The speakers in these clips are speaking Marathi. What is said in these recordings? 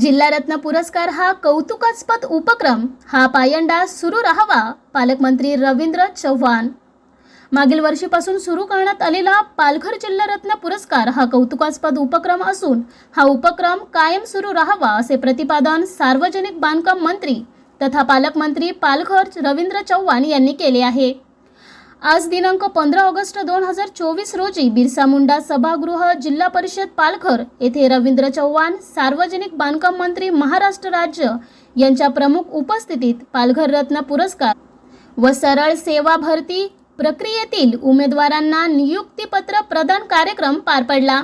जिल्हारत्न पुरस्कार हा कौतुकास्पद उपक्रम. हा पायंडा सुरू राहावा पालकमंत्री रवींद्र चव्हाण. मागील वर्षीपासून सुरू करण्यात आलेला पालघर जिल्हारत्न पुरस्कार हा कौतुकास्पद उपक्रम असून हा उपक्रम कायम सुरू राहावा असे प्रतिपादन सार्वजनिक बांधकाम मंत्री तथा पालकमंत्री पालघर रवींद्र चव्हाण यांनी केले आहे. आज दिनांक पंधरा ऑगस्ट दोन हजार चोवीस रोजी बिरसा मुंडा सभागृह जिल्हा परिषद पालघर येथे रवींद्र चव्हाण सार्वजनिक बांधकाम मंत्री महाराष्ट्र राज्य यांच्या प्रमुख उपस्थितीत पालघर रत्न पुरस्कार व सरळ सेवा भरती प्रक्रियेतील उमेदवारांना नियुक्तीपत्र प्रदान कार्यक्रम पार पडला.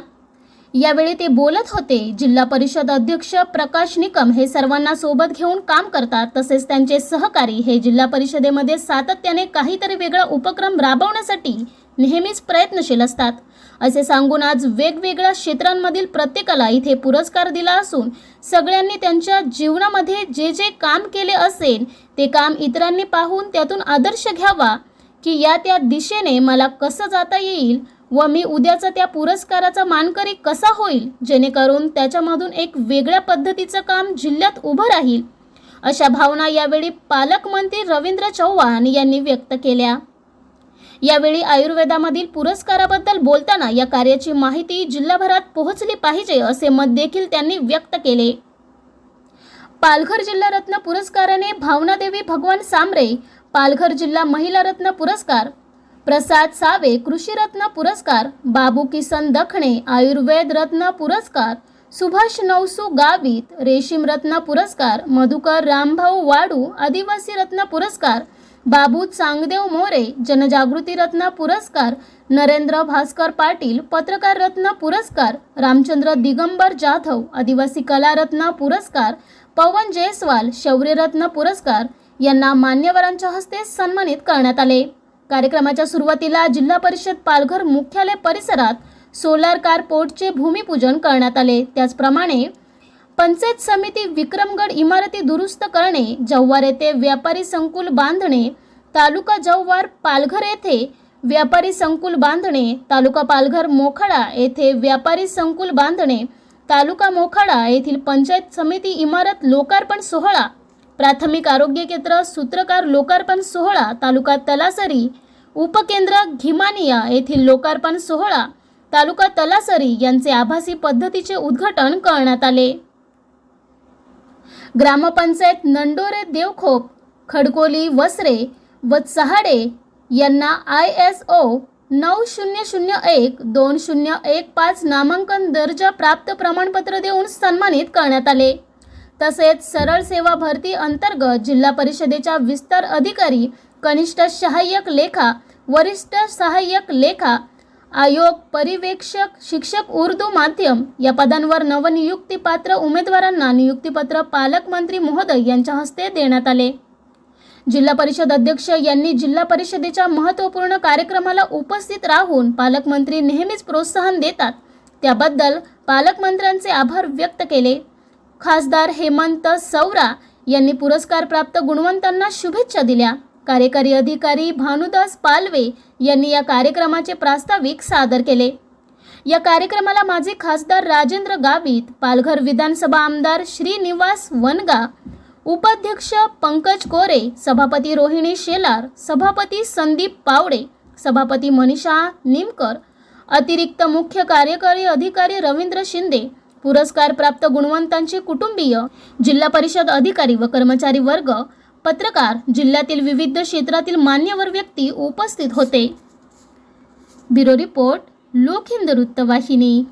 यावेळी ते बोलत होते. जिल्हा परिषद अध्यक्ष प्रकाश निकम हे सर्वांना सोबत घेऊन काम करतात. तसेच त्यांचे सहकारी हे जिल्हा परिषदेमध्ये सातत्याने काहीतरी वेगळा उपक्रम राबवण्यासाठी नेहमीच प्रयत्नशील असतात. असे सांगून आज वेगवेगळ्या क्षेत्रांमधील प्रत्येकाला इथे पुरस्कार दिला असून सगळ्यांनी त्यांच्या जीवनामध्ये जे जे काम केले असेल ते काम इतरांनी पाहून त्यातून आदर्श घ्यावा की या त्या दिशेने मला कसं जाता येईल व मी उद्याचा त्या पुरस्काराचा मानकरी कसा होईल? जेणेकरून त्याच्यामधून एक वेगळ्या पद्धतीचं काम जिल्ह्यात उभं राहील. अशा भावना यावेळी पालकमंत्री रवींद्र चव्हाण यांनी व्यक्त केल्या. यावेळी आयुर्वेदामधील पुरस्काराबद्दल बोलताना या कार्याची माहिती जिल्हाभरात पोहोचली पाहिजे असे मत देखील त्यांनी व्यक्त केले. पालघर जिल्हा रत्न पुरस्काराने भावनादेवी भगवान सामरे पालघर जिल्हा महिला रत्न पुरस्कार प्रसाद सावे कृषीरत्न पुरस्कार बाबू किसन दखणे आयुर्वेद रत्न पुरस्कार सुभाष नवसू गावित रेशीम रत्न पुरस्कार मधुकर रामभाऊ वाडू आदिवासी रत्न पुरस्कार बाबू चांगदेव मोरे जनजागृती रत्न पुरस्कार नरेंद्र भास्कर पाटील पत्रकार रत्न पुरस्कार रामचंद्र दिगंबर जाधव आदिवासी कलारत्न पुरस्कार पवन जयस्वाल शौर्यरत्न पुरस्कार यांना मान्यवरांच्या हस्ते सन्मानित करण्यात आले. कार्यक्रमाच्या सुरुवातीला जिल्हा परिषद पालघर मुख्यालय परिसरात सोलार कार पोर्टचे भूमिपूजन करण्यात आले. त्याचप्रमाणे पंचायत समिती विक्रमगड इमारती दुरुस्त करणे जव्हार येथे व्यापारी संकुल बांधणे तालुका जव्हार पालघर येथे व्यापारी संकुल बांधणे तालुका पालघर मोखाडा येथे व्यापारी संकुल बांधणे तालुका मोखाडा येथील पंचायत समिती इमारत लोकार्पण सोहळा प्राथमिक आरोग्य केंद्र सूत्रकार लोकार्पण सोहळा तालुका तलासरी उपकेंद्र घिमानिया येथील लोकार्पण सोहळा तालुका तलासरी यांचे आभासी पद्धतीचे उद्घाटन करण्यात आले. ग्रामपंचायत नंडोरे देवखोप खडकोली वसरे व सहाडे यांना आय एस ओ नऊ शून्य शून्य एक दोन शून्य एक पाच नामांकन दर्जा प्राप्त प्रमाणपत्र देऊन सन्मानित करण्यात आले. तसेच सरळ सेवा भरती अंतर्गत जिल्हा परिषदेच्या विस्तार अधिकारी कनिष्ठ सहाय्यक लेखा वरिष्ठ सहाय्यक लेखा आयोग परिवेक्षक शिक्षक उर्दू माध्यम या पदांवर नवनियुक्ती पात्र उमेदवारांना नियुक्तीपत्र पालकमंत्री महोदय यांच्या हस्ते देण्यात आले. जिल्हा परिषद अध्यक्ष यांनी जिल्हा परिषदेच्या महत्त्वपूर्ण कार्यक्रमाला उपस्थित राहून पालकमंत्री नेहमीच प्रोत्साहन देतात. त्याबद्दल पालकमंत्र्यांचे आभार व्यक्त केले. खासदार हेमंत सौरा यांनी पुरस्कार प्राप्त गुणवंतांना शुभेच्छा दिल्या. कार्यकारी अधिकारी भानुदास पालवे यांनी या कार्यक्रमाचे प्रास्ताविक सादर केले. या कार्यक्रमाला माजी खासदार राजेंद्र गावित पालघर विधानसभा आमदार श्रीनिवास वनगा उपाध्यक्ष पंकज कोरे सभापती रोहिणी शेलार सभापती संदीप पावडे सभापती मनीषा निमकर अतिरिक्त मुख्य कार्यकारी अधिकारी रवींद्र शिंदे पुरस्कार प्राप्त गुणवंतांचे कुटुंबीय जिल्हा परिषद अधिकारी व कर्मचारी वर्ग पत्रकार जिल्ह्यातील विविध क्षेत्रातील मान्यवर व्यक्ती उपस्थित होते. ब्युरो रिपोर्ट लोकहिंद वृत्तवाहिनी.